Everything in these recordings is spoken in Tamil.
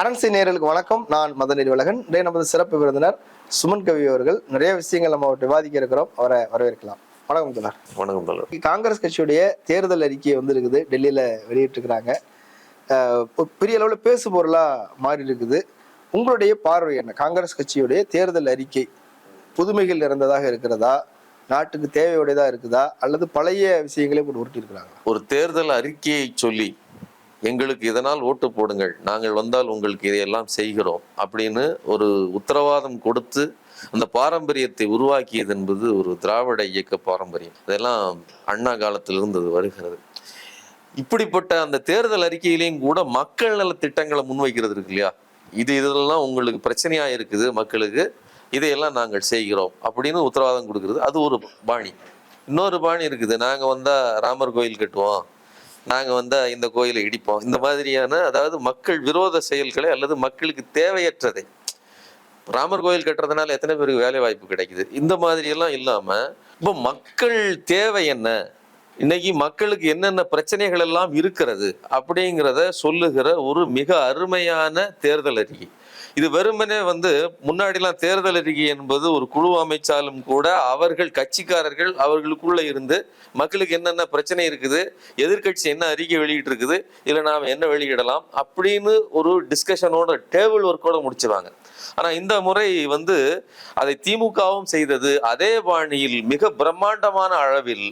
அரண்சை நேயர்களுக்கு வணக்கம். நான் மதநெறி உலகன் இன்றைய நமது சிறப்பு விருந்தினர் சுமன் கவி அவர்கள் நிறைய விஷயங்கள் நம்ம விவாதிக்க இருக்கிறோம். அவரை வரவேற்கலாம். வணக்கம் தோழர். வணக்கம் தோழர். காங்கிரஸ் கட்சியுடைய தேர்தல் அறிக்கை வந்து இருக்குது டெல்லியில வெளியிட்டிருக்கிறாங்க. பெரிய அளவில் பேசு பொருளா மாறி இருக்குது. உங்களுடைய பார்வை என்ன? காங்கிரஸ் கட்சியுடைய தேர்தல் அறிக்கை புதுமைகள் நிறைந்ததாக இருக்கிறதா? நாட்டுக்கு தேவையுடையதா இருக்குதா? அல்லது பழைய விஷயங்களே போட்டு உருட்டி இருக்கிறாங்க ஒரு தேர்தல் அறிக்கையை சொல்லி எங்களுக்கு இதனால் ஓட்டு போடுங்கள் நாங்கள் வந்தால் உங்களுக்கு இதையெல்லாம் செய்கிறோம் அப்படின்னு ஒரு உத்தரவாதம் கொடுத்து அந்த பாரம்பரியத்தை உருவாக்கியது என்பது ஒரு திராவிட இயக்க பாரம்பரியம். இதெல்லாம் அண்ணா காலத்திலிருந்து அது வருகிறது. இப்படிப்பட்ட அந்த தேர்தல் அறிக்கையிலையும் கூட மக்கள் நல திட்டங்களை முன்வைக்கிறது இருக்கு இல்லையா? இது இதெல்லாம் உங்களுக்கு பிரச்சனையா இருக்குது மக்களுக்கு இதையெல்லாம் நாங்கள் செய்கிறோம் அப்படின்னு உத்தரவாதம் கொடுக்குறது. அது ஒரு பாணி. இன்னொரு பாணி இருக்குது. நாங்கள் வந்தால் ராமர் கோயில் கட்டுவோம். நாங்கள் வந்து இந்த கோயிலை இடிப்போம். இந்த மாதிரியான அதாவது மக்கள் விரோத செயல்களை அல்லது மக்களுக்கு தேவையற்றதை. ராமர் கோயில் கட்டுறதுனால எத்தனை பேருக்கு வேலை வாய்ப்பு கிடைக்குது? இந்த மாதிரியெல்லாம் இல்லாமல் இப்போ மக்கள் தேவை என்ன? இன்னைக்கு மக்களுக்கு என்னென்ன பிரச்சனைகள் எல்லாம் இருக்கிறது அப்படிங்கிறத சொல்லுகிற ஒரு மிக அருமையான தேர்தல் அறிக்கை. இது வெறுமனே வந்து முன்னாடிலாம் தேர்தல் அறிக்கை என்பது ஒரு குழு அமைச்சாலும் கூட அவர்கள் கட்சிக்காரர்கள் அவர்களுக்குள்ள இருந்து மக்களுக்கு என்னென்ன பிரச்சனை இருக்குது எதிர்க்கட்சி என்ன அறிக்கை வெளியிட்டு இருக்குது இல்லை நாம் என்ன வெளியிடலாம் அப்படின்னு ஒரு டிஸ்கஷனோட டேபிள் ஒர்க்கோட முடிச்சிருவாங்க. ஆனா இந்த முறை வந்து அதை திமுகவும் செய்தது அதே பாணியில் மிக பிரம்மாண்டமான அளவில்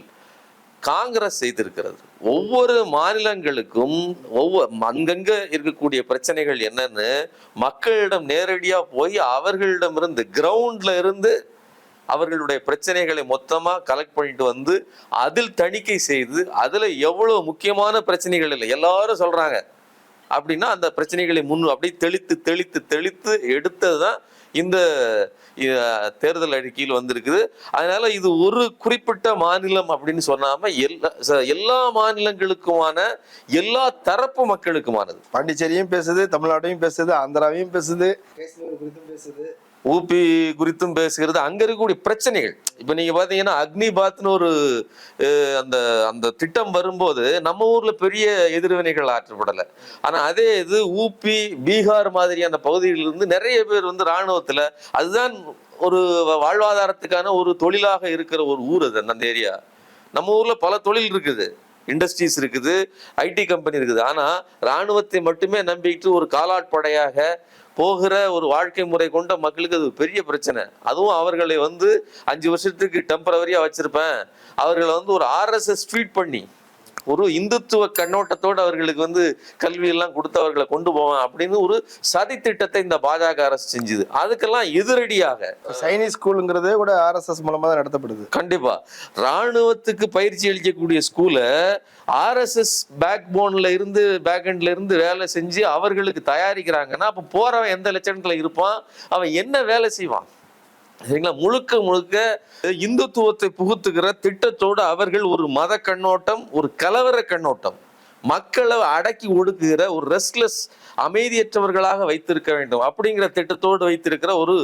காங்கிரஸ் செய்திருக்கிறது. ஒவ்வொரு மாநிலங்களுக்கும் ஒவ்வொரு அங்கங்க இருக்கக்கூடிய பிரச்சனைகள் என்னன்னு மக்களிடம் நேரடியாக போய் அவர்களிடமிருந்து கிரவுண்ட்ல இருந்து அவர்களுடைய பிரச்சனைகளை மொத்தமாக கலெக்ட் பண்ணிட்டு வந்து அதில் தணிக்கை செய்து அதில் எவ்வளோ முக்கியமான பிரச்சனைகள் இல்லை எல்லாரும் சொல்கிறாங்க அப்படின்னா அந்த பிரச்சனைகளை முன் அப்படியே தெளித்து தெளித்து தெளித்து எடுத்தது தான் இந்த தேர்தல் அறிக்கையில் வந்திருக்குது. அதனால இது ஒரு குறிப்பிட்ட மாநிலம் அப்படின்னு சொன்னாம எல்லா ச- எல்லா மாநிலங்களுக்குமான எல்லா தரப்பு மக்களுக்குமானது. பாண்டிச்சேரியும் பேசுது தமிழ்நாட்டையும் பேசுது ஆந்திராவையும் பேசுது. பேசுது. ஊபி குறித்தும் பேசுகிறது. அங்க இருக்கக்கூடிய பிரச்சனைகள். இப்ப நீங்க பாத்தீங்கன்னா அக்னிபாத்னு ஒரு அந்த அந்த திட்டம் வரும்போது நம்ம ஊர்ல பெரிய எதிர்வினைகள் ஆற்றப்படலை. ஆனா அதே இது ஊபி பீகார் மாதிரியான பகுதிகளில் இருந்து நிறைய பேர் வந்து ராணுவத்துல அதுதான் ஒரு வாழ்வாதாரத்துக்கான ஒரு தொழிலாக இருக்கிற ஒரு ஊர் அது அந்த ஏரியா. நம்ம ஊரில் பல தொழில் இருக்குது. இண்டஸ்ட்ரீஸ் இருக்குது ஐடி கம்பெனி இருக்குது. ஆனால் ராணுவத்தை மட்டுமே நம்பிட்டு ஒரு காலாட்படையாக போகிற ஒரு வாழ்க்கை முறை கொண்ட மக்களுக்கு அது பெரிய பிரச்சனை. அதுவும் அவர்களை வந்து அஞ்சு வருஷத்துக்கு டெம்பரவரியாக வச்சுருப்பேன். அவர்களை வந்து ஒரு ஆர்எஸ்எஸ் ட்வீட் பண்ணி ஒரு இந்துத்துவ கண்ணோட்டத்தோடு அவர்களுக்கு வந்து கல்வி எல்லாம் கொடுத்து அவர்களை கொண்டு போவேன் அப்படின்னு ஒரு சதி திட்டத்தை இந்த பாஜக அரசு செஞ்சுது. அதுக்கெல்லாம் எதிரடியாக சைனீஸ் ஸ்கூலுங்கிறதே கூட ஆர்எஸ்எஸ் மூலமா தான் நடத்தப்படுது. கண்டிப்பா. ராணுவத்துக்கு பயிற்சி அளிக்கக்கூடிய ஸ்கூலை ஆர்எஸ்எஸ் பேக் போன்ல இருந்து பேக் எண்ட்ல இருந்து வேலை செஞ்சு அவர்களுக்கு தயாரிக்கிறாங்கன்னா அப்ப போறவன் எந்த லட்சணத்துல இருப்பான்? அவன் என்ன வேலை செய்வான்? சரிங்களா? முழுக்க முழுக்க இந்துத்துவத்தை புகுத்துகிற திட்டத்தோடு அவர்கள் ஒரு மத கண்ணோட்டம் ஒரு கலவர கண்ணோட்டம். மக்களை அடக்கி ஒடுக்குகிற ஒரு ரெஸ்ட்லெஸ் அமைதியற்றவர்களாக வைத்திருக்க வேண்டும் அப்படிங்கிற திட்டத்தோடு வைத்திருக்கிற ஒரு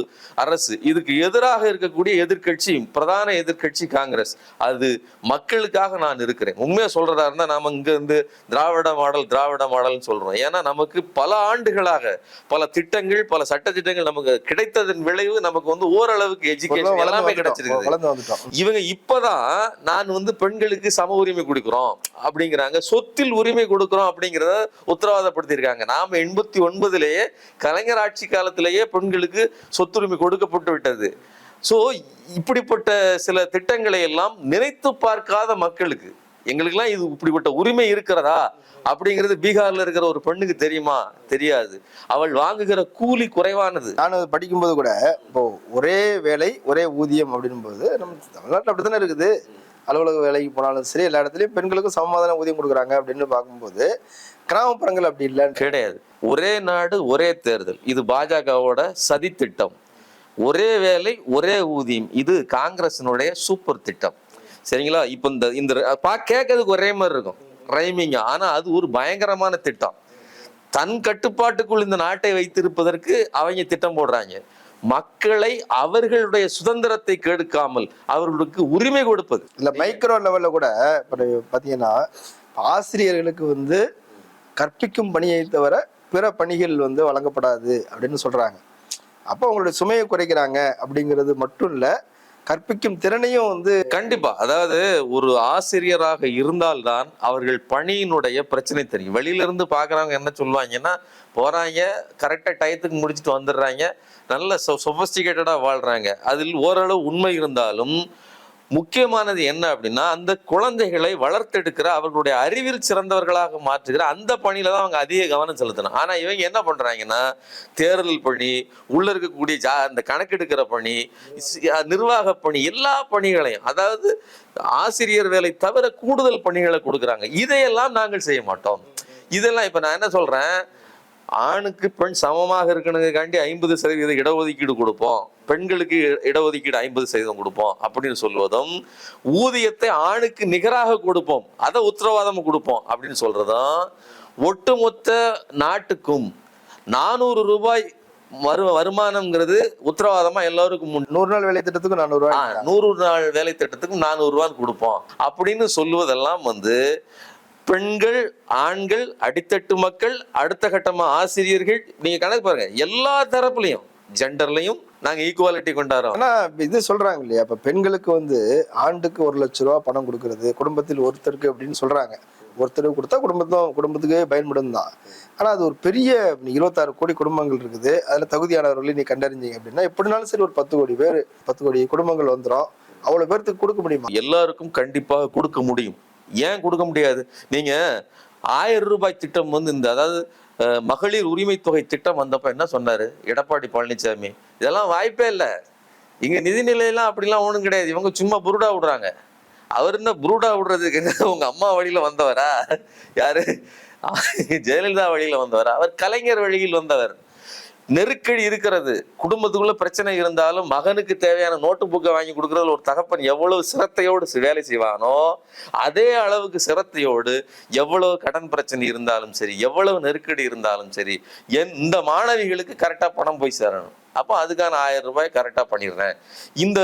அரசு. இதுக்கு எதிராக இருக்கக்கூடிய எதிர்க்கட்சி பிரதான எதிர்க்கட்சி காங்கிரஸ். அது மக்களுக்காக நான் இருக்கிறேன். உண்மையா சொல்றதா இருந்தா நாம இங்க இருந்து திராவிட மாடல் திராவிட மாடல்னு சொல்றோம். ஏன்னா நமக்கு பல ஆண்டுகளாக பல திட்டங்கள் பல சட்ட திட்டங்கள் நமக்கு கிடைத்ததன் விளைவு நமக்கு வந்து ஓரளவுக்கு எஜுகேஷன் எல்லாமே வந்துட்டோம். இவங்க இப்பதான் நான் வந்து பெண்களுக்கு சம உரிமை கொடுக்கிறோம் அப்படிங்கிறாங்க. சொத்தில் உரிமை கொடுக்கிறோம் அப்படிங்கிறத உத்தரவாதப்படுத்தியிருக்காங்க. நாம எண்பத்தி ஒன்பதுலேயே கலைஞர் ஆட்சி காலத்திலேயே பெண்களுக்கு சொத்துரிமை கொடுக்கப்பட்டு விட்டது. ஸோ இப்படிப்பட்ட சில திட்டங்களை எல்லாம் நினைத்து பார்க்காத மக்களுக்கு எங்களுக்கெல்லாம் இது இப்படிப்பட்ட உரிமை இருக்கிறதா? அப்படிங்கிறது பீகார்ல இருக்கிற ஒரு பெண்ணுக்கு தெரியுமா? தெரியாது. அவள் வாங்குகிற கூலி குறைவானது. நான் அது படிக்கும்போது கூட இப்போ ஒரே வேலை ஒரே ஊதியம் அப்படின்னும் போது நம்ம தமிழ்நாட்டில் அப்படித்தானே இருக்குது? அலுவலக வேலைக்கு போனாலும் சரி எல்லா இடத்துலையும் பெண்களுக்கும் சமமாதான ஊதியம் கொடுக்குறாங்க அப்படின்னு பார்க்கும்போது கிராமப்புறங்கள் அப்படி இல்லை. கிடையாது. ஒரே நாடு ஒரே தேர்தல். இது பாஜகவோட சதி திட்டம். ஒரே வேலை ஒரே ஊதியம். இது காங்கிரசினுடைய சூப்பர் திட்டம். சரிங்களா? இப்போ இந்த இந்த பா கேட்கறதுக்கு ஒரே மாதிரி இருக்கும். ரைமிங் ஆனால் அது ஒரு பயங்கரமான திட்டம். தன் கட்டுப்பாட்டுக்குள் இந்த நாட்டை வைத்திருப்பதற்கு அவங்க திட்டம் போடுறாங்க. மக்களை அவர்களுடைய சுதந்திரத்தை கெடுக்காமல் அவர்களுக்கு உரிமை கொடுப்பது. இல்லை மைக்ரோ லெவலில் கூட இப்போ பார்த்தீங்கன்னா ஆசிரியர்களுக்கு வந்து கற்பிக்கும் பணியை தவிர பிற பணிகள் வந்து வழங்கப்படாது அப்படின்னு சொல்றாங்க. அப்போ அவங்களுடைய சுமையை குறைக்கிறாங்க அப்படிங்கிறது மட்டும் இல்லை கற்பிக்கும் திறனையும் வந்து கண்டிப்பா. அதாவது ஒரு ஆசிரியராக இருந்தால்தான் அவர்கள் பணியினுடைய பிரச்சனை தெரியும். வெளியில இருந்து பாக்குறவங்க என்ன சொல்லுவாங்கன்னா போறாங்க கரெக்டா டயத்துக்கு முடிச்சுட்டு வந்துடுறாங்க. நல்ல சொபஸ்டிகேட்டடா வாழ்றாங்க. அதில் ஓரளவு உண்மை இருந்தாலும் முக்கியமானது என்ன அப்படின்னா அந்த குழந்தைகளை வளர்த்தெடுக்கிற அவர்களுடைய அறிவில் சிறந்தவர்களாக மாற்றுகிற அந்த பணியில தான் அவங்க அதிக கவனம் செலுத்தணும். ஆனா இவங்க என்ன பண்றாங்கன்னா தேர்தல் பணி உள்ள இருக்கக்கூடிய ஜா அந்த கணக்கெடுக்கிற பணி நிர்வாக பணி எல்லா பணிகளையும் அதாவது ஆசிரியர் வேலை தவிர கூடுதல் பணிகளை கொடுக்குறாங்க. இதையெல்லாம் நாங்கள் செய்ய மாட்டோம். இதெல்லாம் இப்போ நான் என்ன சொல்றேன்? ஆணுக்கு பெண் சமமாக இருக்கணுங்காண்டி ஐம்பது சதவீத இடஒதுக்கீடு கொடுப்போம். பெண்களுக்கு இடஒதுக்கீடு ஐம்பது சதவீதம் கொடுப்போம் அப்படின்னு சொல்வதும் ஊதியத்தை ஆணுக்கு நிகராக கொடுப்போம் அதை உத்தரவாதம் கொடுப்போம் அப்படின்னு சொல்றதும் ஒட்டுமொத்த நாட்டுக்கும் நானூறு ரூபாய் வரு வருமானம்ங்கிறது உத்தரவாதமா எல்லாருக்கும். நூறு நாள் வேலை திட்டத்துக்கு நானூறு ரூபாய் நூறு நாள் வேலை திட்டத்துக்கு நானூறு ரூபான்னு கொடுப்போம் அப்படின்னு சொல்லுவதெல்லாம் வந்து பெண்கள் ஆண்கள் அடித்தட்டு மக்கள் அடுத்த கட்டமா ஆசிரியர்கள் நீங்க கணக்கு பாருங்க எல்லா தரப்புலையும் ஜெண்டர்லையும் நாங்க ஈக்குவாலிட்டி கொண்டாடுறோம். ஆனா இது சொல்றாங்க இல்லையா? இப்ப பெண்களுக்கு வந்து ஆண்டுக்கு ஒரு லட்ச ரூபா பணம் கொடுக்கறது குடும்பத்தில் ஒருத்தருக்கு அப்படின்னு சொல்றாங்க. ஒருத்தருக்கு கொடுத்தா குடும்பத்தும் குடும்பத்துக்கு பயன்படும் தான். ஆனா அது ஒரு பெரிய இருபத்தாறு கோடி குடும்பங்கள் இருக்குது. அதுல தகுதியானவர்களை நீ கண்டறிஞ்சீங்க அப்படின்னா எப்படினாலும் சரி ஒரு பத்து கோடி பேர் பத்து கோடி குடும்பங்கள் வந்துரும். அவ்வளவு பேர்த்துக்கு கொடுக்க முடியுமா? எல்லாருக்கும் கண்டிப்பாக கொடுக்க முடியும். ஏன் கொடுக்க முடியாது? நீங்க ஆயிரம் ரூபாய் திட்டம் வந்து இந்த அதாவது மகளிர் உரிமை தொகை திட்டம் வந்தப்ப என்ன சொன்னாரு? எடப்பாடி பழனிசாமி இதெல்லாம் வாய்ப்பே இல்லை. இங்க நிதிநிலையெல்லாம் அப்படிலாம் ஒன்றும் கிடையாது. இவங்க சும்மா புருடா விடுறாங்க. அவர் என்ன புருடா விடுறதுக்கு உங்க அம்மா வழியில வந்தவரா? யாரு? ஜெயலலிதா வழியில வந்தவரா? அவர் கலைஞர் வழியில் வந்தவர். நெருக்கடி இருக்கிறது. குடும்பத்துக்குள்ள பிரச்சனை இருந்தாலும் மகனுக்கு தேவையான நோட்டு புக்கை வாங்கி கொடுக்கறதுல ஒரு தகப்பன் எவ்வளவு சிரத்தையோடு வேலை செய்வானோ அதே அளவுக்கு சிரத்தையோடு எவ்வளவு கடன் பிரச்சனை இருந்தாலும் சரி எவ்வளவு நெருக்கடி இருந்தாலும் சரி என் இந்த மாணவிகளுக்கு கரெக்டாக பணம் போய் சேரணும். அப்போ அதுக்கான ஆயிரம் ரூபாய் கரெக்டாக பண்ணிடுறேன். இந்த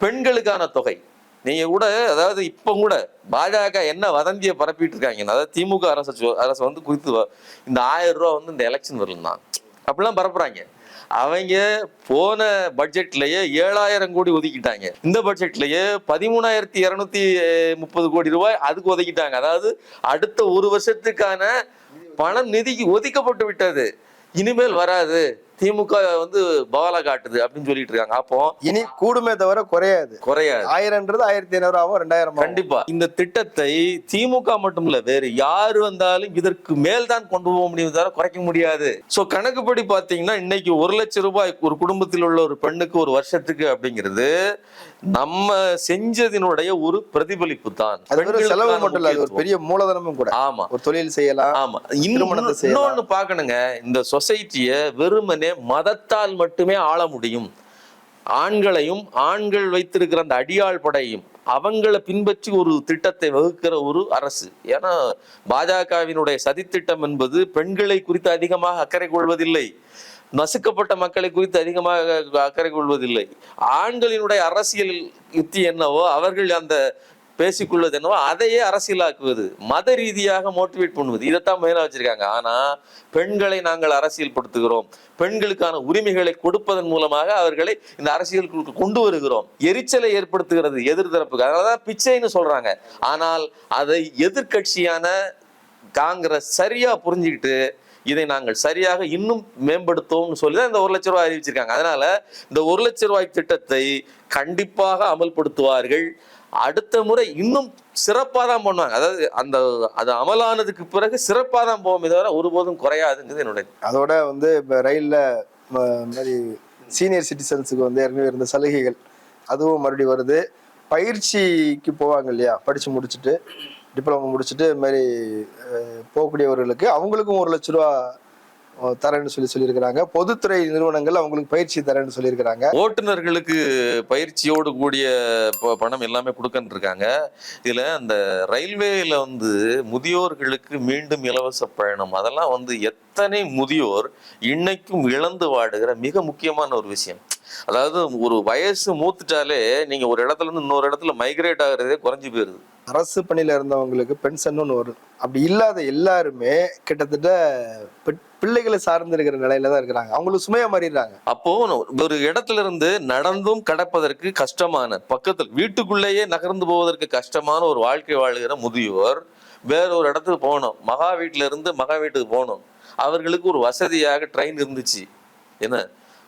பெண்களுக்கான தொகை. நீங்க கூட அதாவது இப்ப கூட பாஜக என்ன வதந்தியை பரப்பிட்டு இருக்காங்க அதாவது திமுக அரசு அரசு வந்து குறித்து வ- இந்த ஆயிரம் ரூபா வந்து இந்த எலெக்ஷன் வரலாம் அப்படிலாம் பரப்புறாங்க. அவங்க போன பட்ஜெட்லயே ஏழாயிரம் கோடி ஒதுக்கிட்டாங்க. இந்த பட்ஜெட்லயே பதிமூணாயிரத்தி இருநூத்தி முப்பது கோடி ரூபாய் அதுக்கு ஒதுக்கிட்டாங்க. அதாவது அடுத்த ஒரு வருஷத்துக்கான பணம் நிதிக்கு ஒதுக்கப்பட்டு விட்டது. இனிமேல் வராது. திமுக வந்து பவாலா காட்டுது அப்படின்னு சொல்லிட்டு இருக்காங்க. அப்போ இனி கூடுமே தவிர குறையாது. குறையாது. ஆயிரம்ன்றது ஆயிரத்தி ஐநூறு ஆகும் ரெண்டாயிரம். கண்டிப்பா. இந்த திட்டத்தை திமுக மட்டும் இல்ல வேறு யாரு வந்தாலும் இதற்கு மேல் தான் கொண்டு போக முடியும் தவிர குறைக்க முடியாது. சோ கணக்குப்படி பாத்தீங்கன்னா இன்னைக்கு ஒரு லட்சம் ரூபாய் ஒரு குடும்பத்தில் உள்ள ஒரு பெண்ணுக்கு ஒரு வருஷத்துக்கு அப்படிங்கிறது நம்ம செஞ்சதினுடைய ஒரு பிரதிபலிப்பு தான் செலவு மட்டும் இல்ல ஒரு. பெரிய மூலதனமும் கூட. ஆமா. ஒரு தொழில் செய்யலாம் ஆமா. இன்னொன்னு பார்க்கணுங்க. இந்த சொசைட்டிய வெறுமனே மதத்தால் மட்டுமே ஆள முடியும். ஆண்களையும் ஆண்கள் வைத்திருக்கிற அந்த அடியாள் படையும் அவங்கள பின்பற்றி ஒரு திட்டத்தை வகுக்கிற ஒரு அரசு. ஏன்னா பாஜகவினுடைய சதித்திட்டம் என்பது பெண்களை குறித்து அதிகமாக அக்கறை கொள்வதில்லை. நசுக்கப்பட்ட மக்களை குறித்து அதிகமாக அக்கறை கொள்வதில்லை. ஆண்களினுடைய அரசியல் யுத்தி என்னவோ அவர்கள் அந்த பேசிக்கொள்வது என்னவோ அதையே அரசியலாக்குவது மத ரீதியாக மோட்டிவேட் பண்ணுவது. இதைத்தான் மெயினாக வச்சிருக்காங்க. ஆனா பெண்களை நாங்கள் அரசியல் படுத்துகிறோம் பெண்களுக்கான உரிமைகளை கொடுப்பதன் மூலமாக அவர்களை இந்த அரசியலுக்கு கொண்டு வருகிறோம். எரிச்சலை ஏற்படுத்துகிறது எதிர்த்தரப்புக்கு அதனாலதான் பிச்சைன்னு சொல்றாங்க. ஆனால் அதை எதிர்க்கட்சியான காங்கிரஸ் சரியா புரிஞ்சுக்கிட்டு இதை நாங்கள் சரியாக இன்னும் மேம்படுத்துவோம்னு சொல்லி தான் இந்த ஒரு லட்ச ரூபாய் அறிவிச்சிருக்காங்க. அதனால இந்த ஒரு லட்ச ரூபாய் திட்டத்தை கண்டிப்பாக அமல்படுத்துவார்கள். அடுத்த முறை இன்னும் சிறப்பாக தான் பண்ணுவாங்க. அதாவது அந்த அது அமலானதுக்கு பிறகு சிறப்பாக தான் போவோமே தவிர ஒருபோதும் குறையாதுங்கிறது என்னுடைய அதோட வந்து இப்போ ரயிலில் மாதிரி சீனியர் சிட்டிசன்ஸுக்கு வந்து ஏற்கனவே இருந்த சலுகைகள் அதுவும் மறுபடியும் வருது. பயிற்சிக்கு போவாங்க இல்லையா? படித்து முடிச்சுட்டு. டிப்ளமோ முடிச்சுட்டு இது மாதிரி போகக்கூடியவர்களுக்கு அவங்களுக்கும் ஒரு லட்ச ரூபா தரேன்னு சொல்லி சொல்லியிருக்கிறாங்க. பொதுத்துறை நிறுவனங்கள் அவங்களுக்கு பயிற்சி தரேன்னு சொல்லியிருக்கிறாங்க. ஓட்டுநர்களுக்கு பயிற்சியோடு கூடிய ப- பணம் எல்லாமே கொடுக்கன்னு இருக்காங்க இதில் அந்த ரயில்வேயில் வந்து முதியோர்களுக்கு மீண்டும் இலவச பயணம். அதெல்லாம் வந்து எத்தனை முதியோர் இன்னைக்கும் இழந்து வாடுகிற மிக முக்கியமான ஒரு விஷயம். அதாவது ஒரு வயசு மூத்துட்டாலே நீங்க ஒரு இடத்துல இருந்து இன்னொரு இடத்துல மைக்ரேட் ஆகுறதே குறைஞ்சு போயிருது. அரசு பணியில இருந்தவங்களுக்கு பென்ஷன் ஒன்று வரும் அப்படி இல்லாத எல்லாருமே கிட்டத்தட்ட பிள்ளைகளை சார்ந்து இருக்கிற நிலையில தான் இருக்கிறாங்க. அவங்களுக்கு சுமையா மாறிடுறாங்க. அப்போ ஒரு இடத்துல இருந்து நடந்தும் கடப்பதற்கு கஷ்டமான பக்கத்தில் வீட்டுக்குள்ளேயே நகர்ந்து போவதற்கு கஷ்டமான ஒரு வாழ்க்கை வாழுகிற முதியோர் வேற ஒரு இடத்துக்கு போகணும். மகா வீட்டுல இருந்து மகா வீட்டுக்கு போகணும். அவர்களுக்கு ஒரு வசதியாக ட்ரெயின் இருந்துச்சு. என்ன?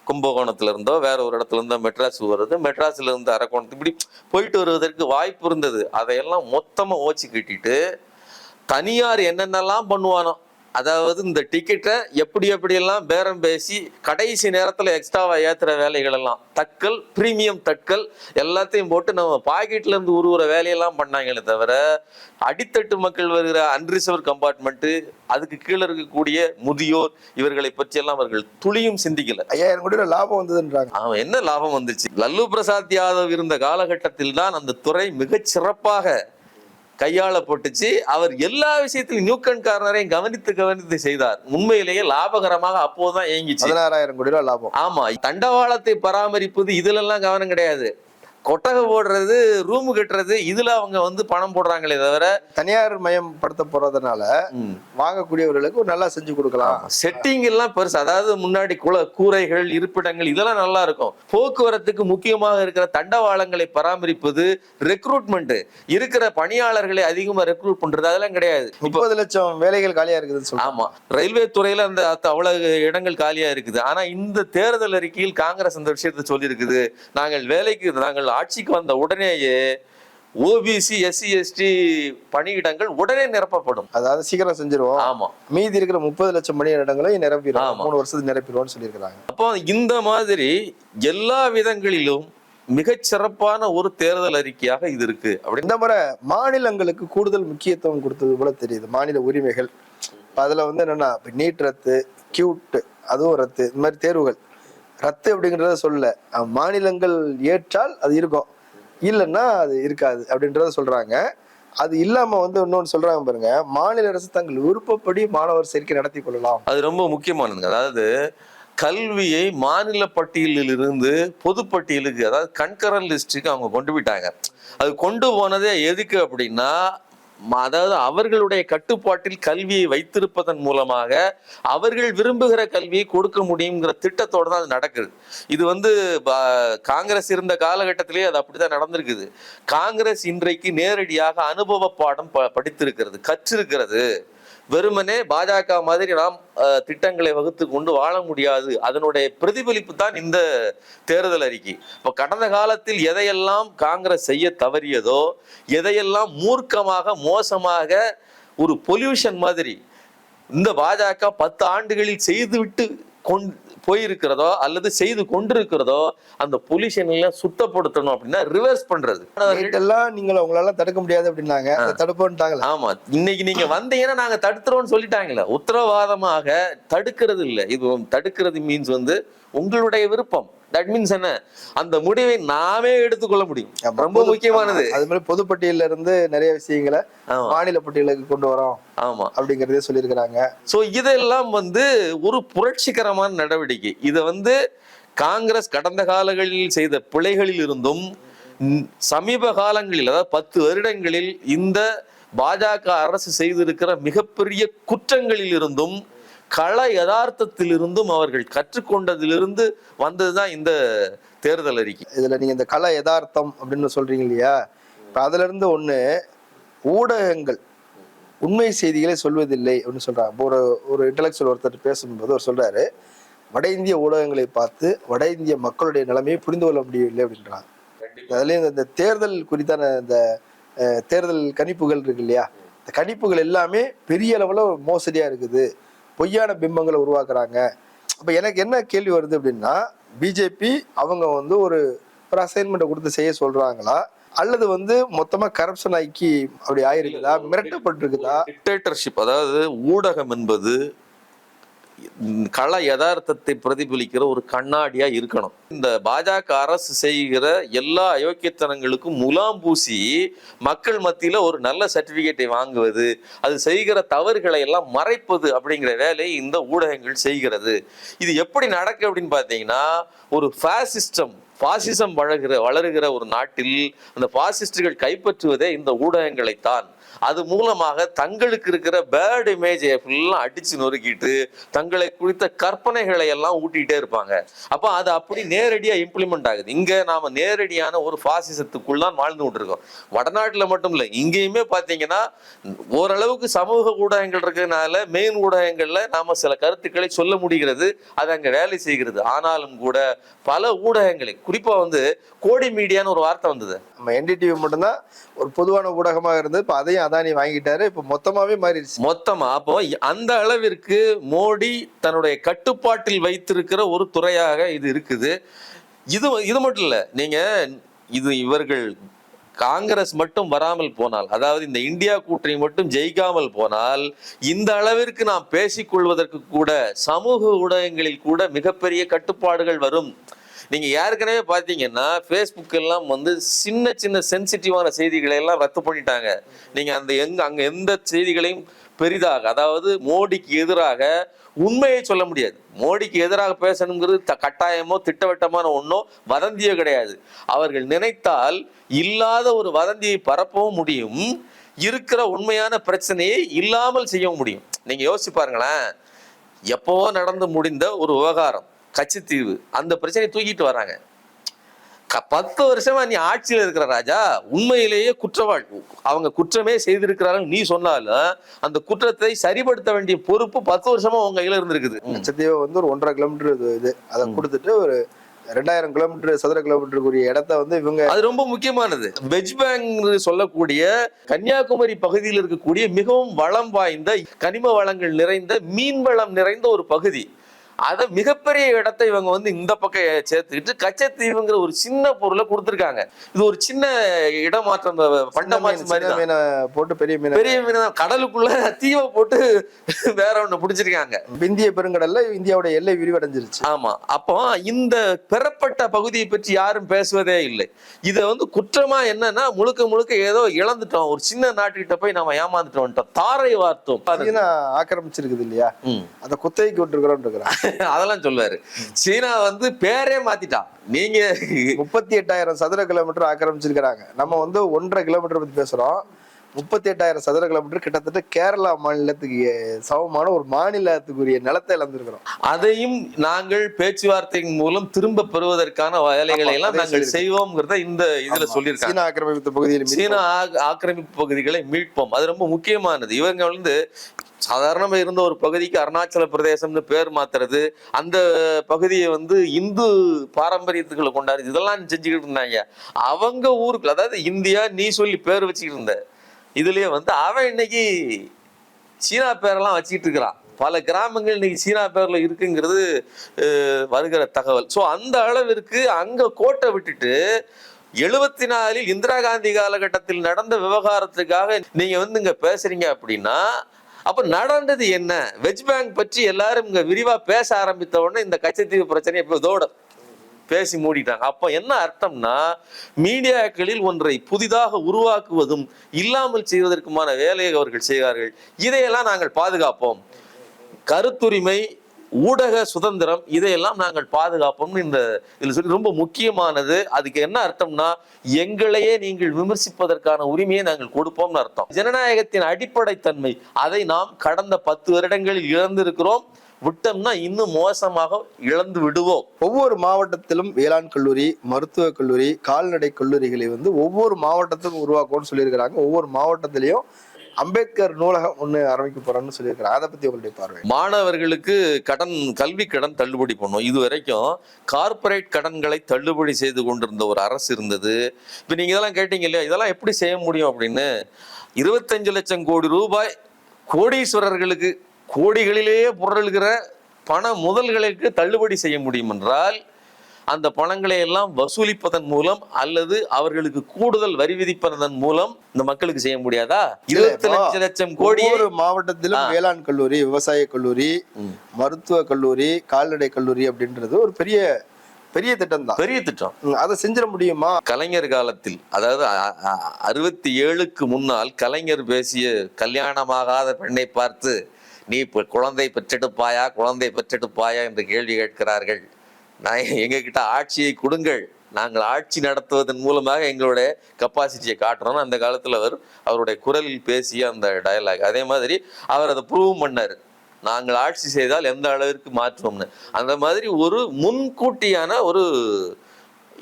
கும்பகோணத்துல இருந்தோ வேற ஒரு இடத்துல இருந்தோ மெட்ராஸ் வருது மெட்ராஸ்ல இருந்து அரக்கோணத்து இப்படி போயிட்டு வருவதற்கு வாய்ப்பு இருந்தது. அதையெல்லாம் மொத்தமா ஓச்சி கட்டிட்டு தனியார் என்னென்னலாம் பண்ணுவானோ அதாவது இந்த டிக்கெட்டை எப்படி எப்படியெல்லாம் பேரம் பேசி கடைசி நேரத்துல எக்ஸ்ட்ராவா ஏத்துற வேலைகள் எல்லாம் தட்கல் பிரீமியம் தட்கல் எல்லாத்தையும் போட்டு நம்ம பாக்கெட்ல இருந்து உருவுற வேலையெல்லாம் பண்ணாங்களே தவிர அடித்தட்டு மக்கள் வருகிற அன்ரிசர்வ் கம்பார்ட்மெண்ட் அதுக்கு கீழே இருக்கக்கூடிய முதியோர் இவர்களை பற்றி எல்லாம் அவர்கள் துளியும் சிந்திக்கல. ஐயாயிரம் கோடி லாபம் வந்ததுன்றாங்க. அவன் என்ன லாபம் வந்துச்சு? லல்லு பிரசாத் யாதவ் இருந்த காலகட்டத்தில் தான் அந்த துறை மிகச் சிறப்பாக கையாளப்பட்டுச்சு. அவர் எல்லா விஷயத்திலும் நியூக்கன் கார்னரையும் கவனித்து கவனித்து செய்தார். உண்மையிலேயே லாபகரமாக அப்போதுதான் இயங்கிச்சு. பதினாறாயிரம் கோடி ரூபாய் லாபம். ஆமா தண்டவாளத்தை பராமரிப்பது இதுல எல்லாம் கவனம் கிடையாது. கொட்டகை போடுறது ரூம் கட்டுறது இதுல அவங்க வந்து பணம் போடுறாங்களே தவிர தனியார் மயம் படுத்த போறதுனால வாங்கக்கூடியவர்களுக்கு நல்லா செஞ்சு கொடுக்கலாம். செட்டிங் எல்லாம் பெருசு அதாவது முன்னாடி குல கூரைகள் இருப்பிடங்கள் இதெல்லாம் நல்லா இருக்கும். போக்குவரத்துக்கு முக்கியமாக இருக்கிற தண்டவாளங்களை பராமரிப்பது ரெக்ரூட்மெண்ட் இருக்கிற பணியாளர்களை அதிகமா ரெக்ரூட் பண்றது அதெல்லாம் கிடையாது. முப்பது லட்சம் வேலைகள் காலியா இருக்குதுன்னு ஆமா. ரயில்வே துறையில அந்த அவ்வளவு இடங்கள் காலியா இருக்குது. ஆனா இந்த தேர்தல் அறிக்கையில் காங்கிரஸ் அந்த விஷயத்தை சொல்லியிருக்குது. நாங்கள் வேலைக்கு நாங்கள் ஆட்சிக்கு வந்த உடனேயே ஓபிசி எஸ்சி எஸ்டி பணியிடங்கள் உடனே நிரப்பப்படும். அதாவது சீக்கிரம் செஞ்சிருவோம். ஆமா. மீதி இருக்கிற முப்பது லட்சம் நிரப்பிடுவோம். ஆமா. மூணு வருஷத்துக்கு நிரப்பிடுவோம்னு சொல்லியிருக்காங்க அப்போ இந்த மாதிரி எல்லா விதங்களிலும் மிகச் சிறப்பான ஒரு தேர்தல் அறிக்கையாக இது இருக்கு. அப்படின்னு இந்த முறை மாநிலங்களுக்கு கூடுதல் முக்கியத்துவம் கொடுத்தது போல தெரியுது. மாநில உரிமைகள். அதுல வந்து என்னன்னா நீட் ரத்து கியூட் அதுவும் ரத்து இந்த மாதிரி தேர்வுகள். ரத்து அப்படிங்கறத சொல்லல. மாநிலங்கள் ஏற்றால் அது இருக்கும். இல்லைன்னா அது இருக்காது அப்படின்றத சொல்றாங்க. அது இல்லாம வந்து இன்னொன்னு சொல்றாங்க பாருங்க. மாநில அரசு தங்கள் விருப்பப்படி மாணவர் சேர்க்கை நடத்தி கொள்ளலாம். அது ரொம்ப முக்கியமானதுங்க. அதாவது கல்வியை மாநில பட்டியலில் இருந்து பொதுப்பட்டியலுக்கு அதாவது கண்கரன் லிஸ்ட்டுக்கு அவங்க கொண்டு போயிட்டாங்க. அது கொண்டு போனதே எதுக்கு அப்படின்னா அதாவது அவர்களுடைய கட்டுப்பாட்டில் கல்வியை வைத்திருப்பதன் மூலமாக அவர்கள் விரும்புகிற கல்வியை கொடுக்க முடியுங்கிற திட்டத்தோட தான் அது நடக்குது. இது வந்து ப- காங்கிரஸ் இருந்த காலகட்டத்திலேயே அது அப்படிதான் நடந்திருக்குது. காங்கிரஸ் இன்றைக்கு நேரடியாக அனுபவ பாடம் ப- படித்திருக்கிறது கற்றிருக்கிறது. வெறுமனே பாஜக மாதிரி நாம் திட்டங்களை வகுத்து கொண்டு வாழ முடியாது. அதனுடைய பிரதிபலிப்பு தான் இந்த தேர்தல் அறிக்கை. இப்போ கடந்த காலத்தில் எதையெல்லாம் காங்கிரஸ் செய்ய தவறியதோ எதையெல்லாம் மூர்க்கமாக மோசமாக ஒரு பொல்யூஷன் மாதிரி இந்த பாஜக பத்து ஆண்டுகளில் செய்துவிட்டு கொண்டு போயிருக்கிறதோ அல்லது செய்து கொண்டிருக்கிறதோ அந்த பொல்யூஷன் எல்லாம் சுத்தப்படுத்தணும் அப்படின்னா ரிவர்ஸ் பண்றது. நீட் எல்லாம் நீங்கள் உங்களால தடுக்க முடியாது அப்படின்னாங்க. அதை தடுப்போன்ட்டாங்களா? ஆமா. இன்னைக்கு நீங்க வந்தீங்கன்னா நாங்க தடுத்துறோம்னு சொல்லிட்டாங்களே. உத்தரவாதமாக தடுக்கிறது இல்ல இது தடுக்கிறது மீன்ஸ் வந்து உங்களுடைய விருப்பம். தட் மீன்ஸ் என்ன? அந்த முடிவை நாமே எடுத்துக்கொள்ள முடியும். ரொம்ப முக்கியமானது. அது மாதிரி பொதுப்பட்டியல்ல இருந்து நிறைய விஷயங்களை மாநில பட்டியலுக்கு கொண்டு வரோம் ஆமா. அப்படிங்கறதே சொல்லியிருக்கிறாங்க. சோ இதெல்லாம் வந்து ஒரு புரட்சிகரமான நடவடிக்கை. இதை வந்து காங்கிரஸ் கடந்த காலங்களில் செய்த பிழைகளில் இருந்தும் சமீப காலங்களில் அதாவது பத்து வருடங்களில் இந்த பாஜக அரசு செய்திருக்கிற மிகப்பெரிய குற்றங்களில் இருந்தும் கள யதார்த்தத்தில் இருந்தும் அவர்கள் கற்றுக்கொண்டதிலிருந்து வந்ததுதான் இந்த தேர்தல் அறிக்கை. இதுல நீங்க இந்த கல யதார்த்தம் அப்படின்னு சொல்றீங்க இல்லையா? இப்ப அதுல இருந்து ஒண்ணு ஊடகங்கள் உண்மை செய்திகளை சொல்வதில்லை அப்படின்னு சொல்றாங்க. இப்போ ஒரு ஒரு இன்டலெக்சுவல் ஒருத்தர் பேசும்போது அவர் சொல்றாரு வட இந்திய ஊடகங்களை பார்த்து வட இந்திய மக்களுடைய நிலைமையை புரிந்து கொள்ள முடியவில்லை அப்படின்றாங்க. அதுலயும் இந்த- தேர்தல் குறித்தான இந்த தேர்தல் கணிப்புகள் இருக்கு இல்லையா? இந்த கணிப்புகள் எல்லாமே பெரிய அளவுல மோசடியா இருக்குது. பொய்யான பிம்பங்களை உருவாக்குறாங்க. அப்ப எனக்கு என்ன கேள்வி வருது அப்படின்னா பிஜேபி அவங்க வந்து ஒரு ஒரு அசைன்மெண்ட்டை கொடுத்து செய்ய சொல்றாங்களா? அல்லது வந்து மொத்தமா கரப்ஷன் ஆக்கி அப்படி ஆயிருக்குதா? மிரட்டப்பட்டிருக்குதா? டிக்டேட்டர்ஷிப் அதாவது ஊடகம் என்பது கள யதார்த்தத்தை பிரதிபலிக்கிற ஒரு கண்ணாடியா இருக்கணும். இந்த பாஜக அரசு செய்கிற எல்லா அயோக்கியத்தனங்களுக்கும் முலாம் பூசி மக்கள் மத்தியில ஒரு நல்ல சர்டிபிகேட்டை வாங்குவது அது செய்கிற தவறுகளை எல்லாம் மறைப்பது அப்படிங்கிற வேலையை இந்த ஊடகங்கள் செய்கிறது. இது எப்படி நடக்கு அப்படின்னு பார்த்தீங்கன்னா ஒரு ஃபாசிஸ்டம் பாசிசம் வளர்கிற வளருகிற ஒரு நாட்டில் அந்த பாசிஸ்டுகள் கைப்பற்றுவதே இந்த ஊடகங்களைத்தான். அது மூலமாக தங்களுக்கு இருக்கிற பேர்டு இமேஜை ஃபுல்லாக அடிச்சு நொறுக்கிட்டு தங்களை குறித்த கற்பனைகளை எல்லாம் ஊட்டிகிட்டே இருப்பாங்க. அப்போ அது அப்படி நேரடியாக இம்ப்ளிமெண்ட் ஆகுது. இங்கே நாம் நேரடியான ஒரு ஃபாசிசத்துக்குள் தான் வாழ்ந்து கொண்டிருக்கோம். வடநாட்டில் மட்டும் இல்லை இங்கேயுமே பார்த்தீங்கன்னா ஓரளவுக்கு சமூக ஊடகங்கள் இருக்கிறதுனால மெயின் ஊடகங்களில் நாம் சில கருத்துக்களை சொல்ல முடிகிறது அது அங்கே வேலை செய்கிறது. ஆனாலும் கூட பல ஊடகங்களை குறிப்பாக வந்து கோடி மீடியான்னு ஒரு வார்த்தை வந்தது. நம்ம என்டிடிவி மட்டும்தான் ஒரு பொதுவான ஊடகமாக இருந்தது. இப்போ அதையும் அதானி வாங்கிட்டாரு. இப்போ மொத்தமாகவே மாறிடுச்சு. மொத்தமாக அப்போ அந்த அளவிற்கு மோடி தன்னுடைய கட்டுப்பாட்டில் வைத்திருக்கிற ஒரு துறையாக இது இருக்குது. இது இது மட்டும் இல்லை. நீங்கள் இது இவர்கள் காங்கிரஸ் மட்டும் வராமல் போனால் அதாவது இந்த இந்தியா கூட்டணி மட்டும் ஜெயிக்காமல் போனால் இந்த அளவிற்கு நாம் பேசிக்கொள்வதற்கு கூட சமூக ஊடகங்களில் கூட மிகப்பெரிய கட்டுப்பாடுகள் வரும். நீங்க ஏற்கனவே பாத்தீங்கன்னா ஃபேஸ்புக் எல்லாம் வந்து சின்ன சின்ன சென்சிட்டிவான செய்திகளை எல்லாம் ரத்து பண்ணிட்டாங்க. நீங்க அந்த எங்க அங்க எந்த செய்திகளையும் பெரிதாக அதாவது மோடிக்கு எதிராக உண்மையை சொல்ல முடியாது. மோடிக்கு எதிராக பேசணுங்கிறது த- கட்டாயமோ திட்டவட்டமான ஒன்றோ வதந்தியோ கிடையாது. அவர்கள் நினைத்தால் இல்லாத ஒரு வதந்தியை பரப்பவும் முடியும். இருக்கிற உண்மையான பிரச்சனையை இல்லாமல் செய்யவும் முடியும். நீங்க யோசிச்சு பாருங்களேன். எப்போ நடந்து முடிந்த ஒரு விவகாரம். கட்சித்தீவு அந்த பிரச்சனையை தூக்கிட்டு வராங்க. பத்து வருஷமா நீ ஆட்சியில் இருக்கிற ராஜா உண்மையிலேயே குற்றவாளி. அவங்க குற்றமே செய்திருக்கிறார்கள் நீ சொன்னாலும் அந்த குற்றத்தை சரிப்படுத்த வேண்டிய பொறுப்பு பத்து வருஷமா உங்க கையில இருந்திருக்குது. லட்சத்தீவை வந்து ஒரு ஒன்றரை கிலோமீட்டர் இது இது. அதை கொடுத்துட்டு ஒரு ரெண்டாயிரம் கிலோமீட்டர் சதுர கிலோமீட்டருக்குரிய இடத்த வந்து இவங்க அது ரொம்ப முக்கியமானது. வெஜ் பேங்க் சொல்லக்கூடிய கன்னியாகுமரி பகுதியில் இருக்கக்கூடிய மிகவும் வளம் வாய்ந்த கனிம வளங்கள் நிறைந்த மீன் வளம் நிறைந்த ஒரு பகுதி. அதை மிகப்பெரிய இடத்தை இவங்க வந்து இந்த பக்கம் சேர்த்துக்கிட்டு கச்சத்தீவுங்கிற ஒரு சின்ன பொருளை கொடுத்துருக்காங்க. இது ஒரு சின்ன இடமாற்றம் பண்ட மாதிரி. மீனை போட்டு பெரிய மீனை. பெரிய மீன் தான். கடலுக்குள்ள தீவை போட்டு வேற ஒண்ணு பிடிச்சிருக்காங்க. இந்திய பெருங்கடல்ல இந்தியாவோட எல்லை விரிவடைஞ்சிருச்சு. ஆமா. அப்போ இந்த பெறப்பட்ட பகுதியை பற்றி யாரும் பேசுவதே இல்லை. இதை வந்து குற்றமா என்னன்னா முழுக்க முழுக்க ஏதோ இழந்துட்டோம். ஒரு சின்ன நாட்டுக்கிட்ட போய் நம்ம ஏமாந்துட்டோம். தாரை வார்த்தோம். ஆக்கிரமிச்சிருக்குது இல்லையா. அதை குத்தகைக்கு விட்டுருக்கிறோம் இருக்கிறான் அதெல்லாம் சொல்லுவாரு. சீனா வந்து பேரே மாத்திட்டான் நீங்க முப்பத்தி எட்டாயிரம் சதுர கிலோமீட்டர் ஆக்கிரமிச்சிருக்கிறாங்க. நம்ம வந்து ஒன்றரை கிலோமீட்டர் பத்தி பேசுறோம். முப்பத்தி எட்டாயிரம் சதுர கிலோமீட்டர் கிட்டத்தட்ட கேரளா மாநிலத்துக்கு சமமான ஒரு மாநிலத்துக்குரிய நிலத்தை இழந்திருக்கிறோம். அதையும் நாங்கள் பேச்சுவார்த்தையின் மூலம் திரும்ப பெறுவதற்கான வேலைகளை எல்லாம் நாங்கள். செய்வோம்ங்கிறத இந்த இதுல. சொல்லியிருக்காங்க. சீனா ஆக்கிரமித்த பகுதியில் சீனா ஆக்- ஆக்கிரமிப்பு பகுதிகளை மீட்போம். அது ரொம்ப முக்கியமானது. இவங்க வந்து சாதாரணமாக இருந்த ஒரு பகுதிக்கு அருணாச்சல பிரதேசம்னு பேர் மாத்துறது அந்த பகுதியை வந்து இந்து பாரம்பரியத்துக்களை கொண்டாடுறது இதெல்லாம் செஞ்சுக்கிட்டு இருந்தாங்க. அவங்க ஊருக்கு அதாவது இந்தியா நீ சொல்லி பேர் வச்சுக்கிட்டு இருந்த இதுலயே வந்து அவன் இன்னைக்கு சீனா பேரெல்லாம் வச்சுக்கிட்டு இருக்கிறான். பல கிராமங்கள் இன்னைக்கு சீனா பேர்ல இருக்குங்கிறது வருகிற தகவல். ஸோ அந்த அளவிற்கு அங்க கோட்டை விட்டுட்டு எழுபத்தி நாலில் இந்திரா காந்தி காலகட்டத்தில் நடந்த விவகாரத்துக்காக நீங்க வந்து இங்க பேசுறீங்க அப்படின்னா அப்ப நடந்தது என்ன? வெஜ் பேங்க் பற்றி எல்லாரும் இங்க விரிவா பேச ஆரம்பித்த உடனே இந்த கச்சத்தீவு பிரச்சனை இப்போ இதோட பேசி மூடிட்டாங்க. அப்ப என்ன அர்த்தம்னா மீடியாக்களில் ஒன்றை புதிதாக உருவாக்குவதும் இல்லாமல் செய்வதற்குமான வேலையை அவர்கள் செய்கிறார்கள் இதையெல்லாம் நாங்கள் பாதுகாப்போம். கருத்துரிமை ஊடக சுதந்திரம் இதையெல்லாம் நாங்கள் பாதுகாப்போம்னு இந்த இதில் சொல்லி ரொம்ப முக்கியமானது. அதுக்கு என்ன அர்த்தம்னா எங்களையே நீங்கள் விமர்சிப்பதற்கான உரிமையை நாங்கள் கொடுப்போம்னு அர்த்தம். ஜனநாயகத்தின் அடிப்படை தன்மை அதை நாம் கடந்த பத்து வருடங்களில் இழந்திருக்கிறோம். விட்டோம்னா இன்னும் மோசமாக இழந்து விடுவோம். ஒவ்வொரு மாவட்டத்திலும் வேளாண் கல்லூரி மருத்துவக் கல்லூரி கால்நடை கல்லூரிகளை வந்து ஒவ்வொரு மாவட்டத்திலும் உருவாக்கும்னு சொல்லியிருக்கிறாங்க. ஒவ்வொரு மாவட்டத்திலையும் அம்பேத்கர் நூலகம் ஒன்று ஆரம்பிக்க போறோம்னு சொல்லியிருக்கிறாங்க அதை பத்தி உங்களுடைய பார்வை மாணவர்களுக்கு கடன் கல்வி கடன் தள்ளுபடி பண்ணும். இது வரைக்கும் கார்ப்பரேட் கடன்களை தள்ளுபடி செய்து கொண்டிருந்த ஒரு அரசு இருந்தது. இப்போ நீங்க இதெல்லாம் கேட்டீங்க இல்லையா? இதெல்லாம் எப்படி செய்ய முடியும் அப்படின்னு? இருபத்தஞ்சு லட்சம் கோடி ரூபாய் கோடீஸ்வரர்களுக்கு கோடிகளிலேயே புரழுகிற பண முதல்களுக்கு தள்ளுபடி செய்ய முடியும் என்றால் அந்த பணங்களை எல்லாம் வசூலிப்பதன் மூலம் அல்லது அவர்களுக்கு கூடுதல் வரி விதிப்பதன் மூலம் இந்த மக்களுக்கு செய்ய முடியாதா? இருபத்தி லட்சம் லட்சம் கோடியை ஒவ்வொரு மாவட்டத்திலும் வேளாண் கல்லூரி விவசாய கல்லூரி மருத்துவ கல்லூரி கால்நடை கல்லூரி அப்படின்றது ஒரு பெரிய பெரிய திட்டம் தான் பெரிய திட்டம். அதை செஞ்சிட முடியுமா? கலைஞர் காலத்தில் அதாவது அறுபத்தி ஏழுக்கு முன்னால் கலைஞர் பேசிய கல்யாணமாகாத பெண்ணை பார்த்து நீ இப்ப குழந்தை பெற்றெடுப்பாயா? குழந்தை பெற்றெடுப்பாயா? என்று கேள்வி கேட்கிறார்கள். நான் எங்ககிட்ட ஆட்சியை கொடுங்கள். நாங்கள் ஆட்சி நடத்துவதன் மூலமாக எங்களுடைய கெப்பாசிட்டியை காட்டுறோம்னு அந்த காலத்தில் அவர் அவருடைய குரலில் பேசிய அந்த டயலாக் அதே மாதிரி அவர் அதை ப்ரூவ் பண்ணார். நாங்கள் ஆட்சி செய்தால் எந்த அளவிற்கு மாற்றுவோம்னு. அந்த மாதிரி ஒரு முன்கூட்டியான ஒரு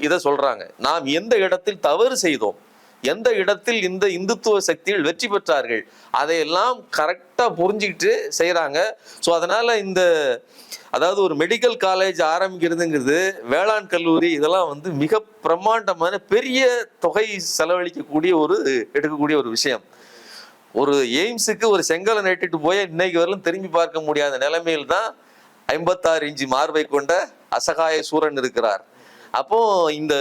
இதை சொல்றாங்க. நாம் எந்த இடத்தில் தவறு செய்தோம் எந்த இடத்தில் இந்த இந்துத்துவ சக்திகள் வெற்றி பெற்றார்கள் அதையெல்லாம் கரெக்டாக புரிஞ்சுக்கிட்டு செய்கிறாங்க ஸோ அதனால் இந்த அதாவது ஒரு மெடிக்கல் காலேஜ் ஆரம்பிக்கிறதுங்கிறது வேளாண் கல்லூரி இதெல்லாம் வந்து மிக பிரம்மாண்டமான பெரிய தொகை செலவழிக்கக்கூடிய ஒரு எடுக்கக்கூடிய ஒரு விஷயம். ஒரு எய்ம்ஸுக்கு ஒரு செங்கலை நட்டுட்டு போய் இன்னைக்கு வரலும் திரும்பி பார்க்க முடியாத நிலைமையில் தான் ஐம்பத்தாறு இன்ச்சு மார்பை கொண்ட அசகாய சூரன் இருக்கிறார். அப்போ இந்த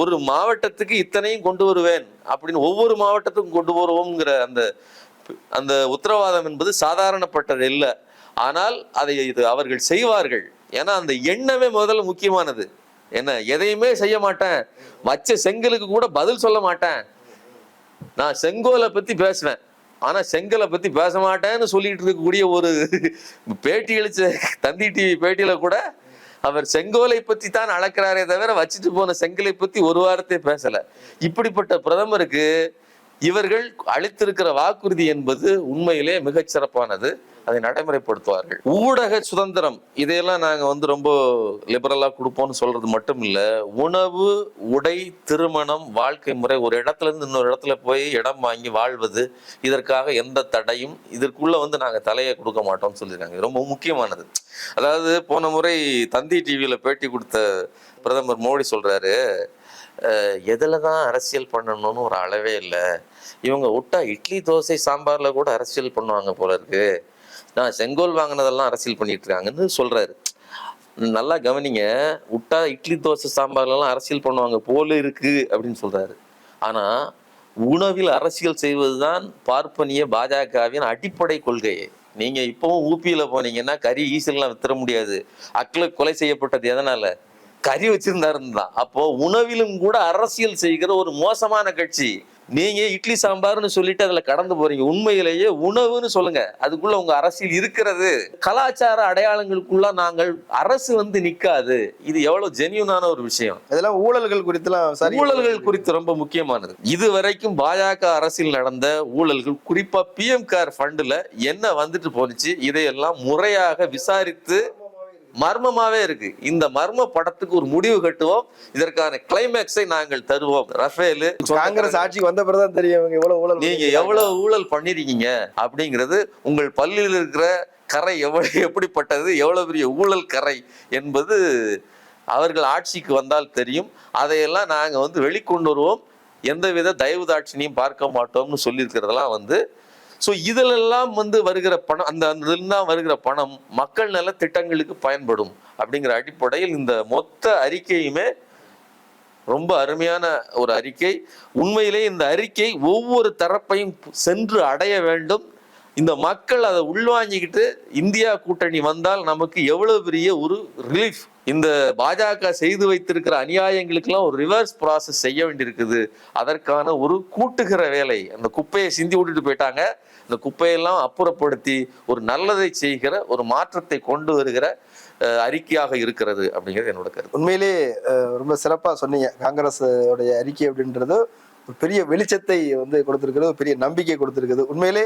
ஒரு மாவட்டத்துக்கு இத்தனையும் கொண்டு வருவேன் அப்படின்னு ஒவ்வொரு மாவட்டத்துக்கும் கொண்டு வருவோம்ங்கிற அந்த அந்த உத்தரவாதம் என்பது சாதாரணப்பட்டது இல்லை. ஆனால் அதை இது அவர்கள் செய்வார்கள். ஏன்னா அந்த எண்ணமே முதல்ல முக்கியமானது. என்ன எதையுமே செய்ய மாட்டேன். வச்ச செங்கலுக்கு கூட பதில் சொல்ல மாட்டேன். நான் செங்கோலை பத்தி பேசுவேன். ஆனா செங்கலை பத்தி பேச மாட்டேன்னு சொல்லிட்டு இருக்கக்கூடிய ஒரு பேட்டி அளிச்ச தந்தி டிவி பேட்டியில கூட அவர் செங்கோலை பத்தி தான் அளக்கிறாரே தவிர வச்சுட்டு போன செங்கலை பத்தி ஒரு வாரத்தை பேசல. இப்படிப்பட்ட பிரதமருக்கு இவர்கள் அளித்திருக்கிற வாக்குறுதி என்பது உண்மையிலே மிகச் சிறப்பானது. அதை நடைமுறைப்படுத்துவார்கள். ஊடக சுதந்திரம் இதையெல்லாம் நாங்கள் வந்து ரொம்ப லிபரலாக கொடுப்போம்னு சொல்றது மட்டும் இல்லை உணவு உடை திருமணம் வாழ்க்கை முறை ஒரு இடத்துல இருந்து இன்னொரு இடத்துல போய் இடம் வாங்கி வாழ்வது இதற்காக எந்த தடையும் இதற்குள்ள வந்து நாங்கள் தலையை கொடுக்க மாட்டோம்னு சொல்லியிருக்காங்க. ரொம்ப முக்கியமானது. அதாவது போன முறை தந்தி டிவியில் பேட்டி கொடுத்த பிரதமர் மோடி சொல்றாரு எதில் தான் அரசியல் பண்ணணும்னு ஒரு அளவே இல்லை. இவங்க விட்டா இட்லி தோசை சாம்பாரில் கூட அரசியல் பண்ணுவாங்க போல இருக்குது நான் செங்கோல் வாங்கினதெல்லாம் அரசியல் பண்ணிட்டு இருக்காங்கன்னு சொல்றாரு. நல்லா கவனிங்க விட்டா இட்லி தோசை சாம்பார்லாம் அரசியல் பண்ணுவாங்க போல இருக்கு அப்படின்னு சொல்றாரு. ஆனா உணவில் அரசியல் செய்வதுதான் பார்ப்பனிய பாஜகவின் அடிப்படை கொள்கையே. நீங்க இப்பவும் ஊபியில போனீங்கன்னா கறி ஈசல்லாம் வித்துற முடியாது. அக்களை கொலை செய்யப்பட்டது எதனால? கறி வச்சிருந்தாருன்னு தான். அப்போ உணவிலும் கூட அரசியல் செய்கிற ஒரு மோசமான கட்சி. நீங்க இட்லி சாம்பார்னு சொல்லிட்டு அதுல கடந்து போறீங்க. உண்மையிலேயே உணவுன்னு சொல்லுங்க. அதுக்குள்ள உங்க அரசியல் இருக்கிறது. கலாச்சார அடையாளங்களுக்குள்ள நாங்கள் அரசு வந்து நிக்காது. இது எவ்வளவு ஜெனியூனான ஒரு விஷயம். இதெல்லாம் ஊழல்கள் குறித்துலாம் ஊழல்கள் குறித்து ரொம்ப முக்கியமானது. இது வரைக்கும் பாஜக அரசில் நடந்த ஊழல்கள் குறிப்பா பிஎம் கேர் ஃபண்டுல என்ன வந்துட்டு போனுச்சு இதையெல்லாம் முறையாக விசாரித்து மர்மமாவே இருக்கு. இந்த மர்ம படத்துக்கு ஒரு முடிவு கட்டுவோம். இதற்கான கிளைமேக்ஸை நாங்கள் தருவோம். ரஃபேலு காங்கிரஸ் ஆட்சிக்கு வந்த பிறகுதான் தெரியும் எவ்வளவு ஊழல் நீங்க. எவ்வளவு ஊழல் பண்ணிருக்கீங்க? அப்படிங்கிறது உங்கள் பல்லில் இருக்கிற கரை எவ்வளவு எப்படிப்பட்டது எவ்வளவு பெரிய ஊழல் கரை என்பது அவர்கள் ஆட்சிக்கு வந்தால் தெரியும். அதையெல்லாம் நாங்க வந்து வெளிக்கொண்டு வருவோம். எந்தவித தயவு தாட்சினையும் பார்க்க மாட்டோம்னு சொல்லியிருக்கிறதெல்லாம் வந்து ஸோ இதிலெல்லாம் வந்து வருகிற பணம் அந்த அந்த வருகிற பணம் மக்கள் நல திட்டங்களுக்கு பயன்படும் அப்படிங்கிற அடிப்படையில் இந்த மொத்த அறிக்கையுமே ரொம்ப அருமையான ஒரு அறிக்கை. உண்மையிலே இந்த அறிக்கை ஒவ்வொரு தரப்பையும் சென்று அடைய வேண்டும். இந்த மக்கள் அதை உள்வாங்கிக்கிட்டு இந்தியா கூட்டணி வந்தால் நமக்கு எவ்வளவு பெரிய ஒரு ரிலீஃப் இந்த பாஜக செய்து வைத்திருக்கிற அநியாயங்களுக்கெல்லாம் ஒரு ரிவர்ஸ் ப்ராசஸ் செய்ய வேண்டியிருக்குது. அதற்கான ஒரு கூட்டுகிற வேலை. அந்த குப்பையை சிந்தி விட்டுட்டு போயிட்டாங்க. இந்த குப்பையெல்லாம் அப்புறப்படுத்தி ஒரு நல்லதை செய்கிற ஒரு மாற்றத்தை கொண்டு வருகிற அஹ், அறிக்கையாக இருக்கிறது அப்படிங்கிறது என்னோட கருத்து உண்மையிலே அஹ், ரொம்ப சிறப்பா சொன்னீங்க காங்கிரஸ் உடைய அறிக்கை அப்படின்றது ஒரு பெரிய வெளிச்சத்தை வந்து கொடுத்திருக்கிறது ஒரு பெரிய நம்பிக்கை கொடுத்திருக்குது உண்மையிலே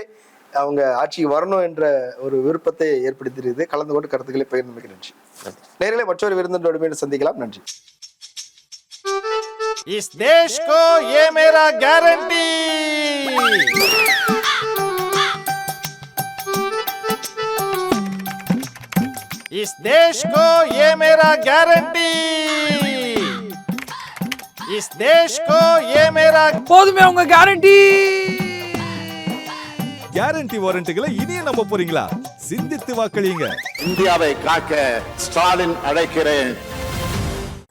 அவங்க ஆட்சிக்கு வரணும் என்ற ஒரு விருப்பத்தை ஏற்படுத்தியிருக்குது கலந்து கொண்டு கருத்துக்களை பகிர்ந்து மிக்க நன்றி நேரிலே மற்றொரு விருந்தினோடு மீண்டும் சந்திக்கலாம் நன்றி इस देश को ये मेरा गारंटी इस देश को ये मेरा गारंटी इस देश को ये मेरा போதுமே உங்க கேரண்டி கேரண்டி வாரண்ட்டுகளை இனியும் நம்ப போறீங்களா சிந்தித்து வாக்களியுங்க இந்தியாவை காக்க ஸ்டாலின் அழைக்கிறேன்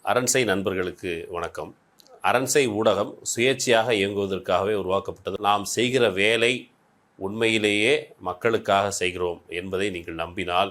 அரண்சை நண்பர்களுக்கு வணக்கம் அரண்சை ஊடகம் சுயேட்சையாக இயங்குவதற்காகவே உருவாக்கப்பட்டது நாம் செய்கிற வேலை உண்மையிலேயே மக்களுக்காக செய்கிறோம் என்பதை நீங்கள் நம்பினால்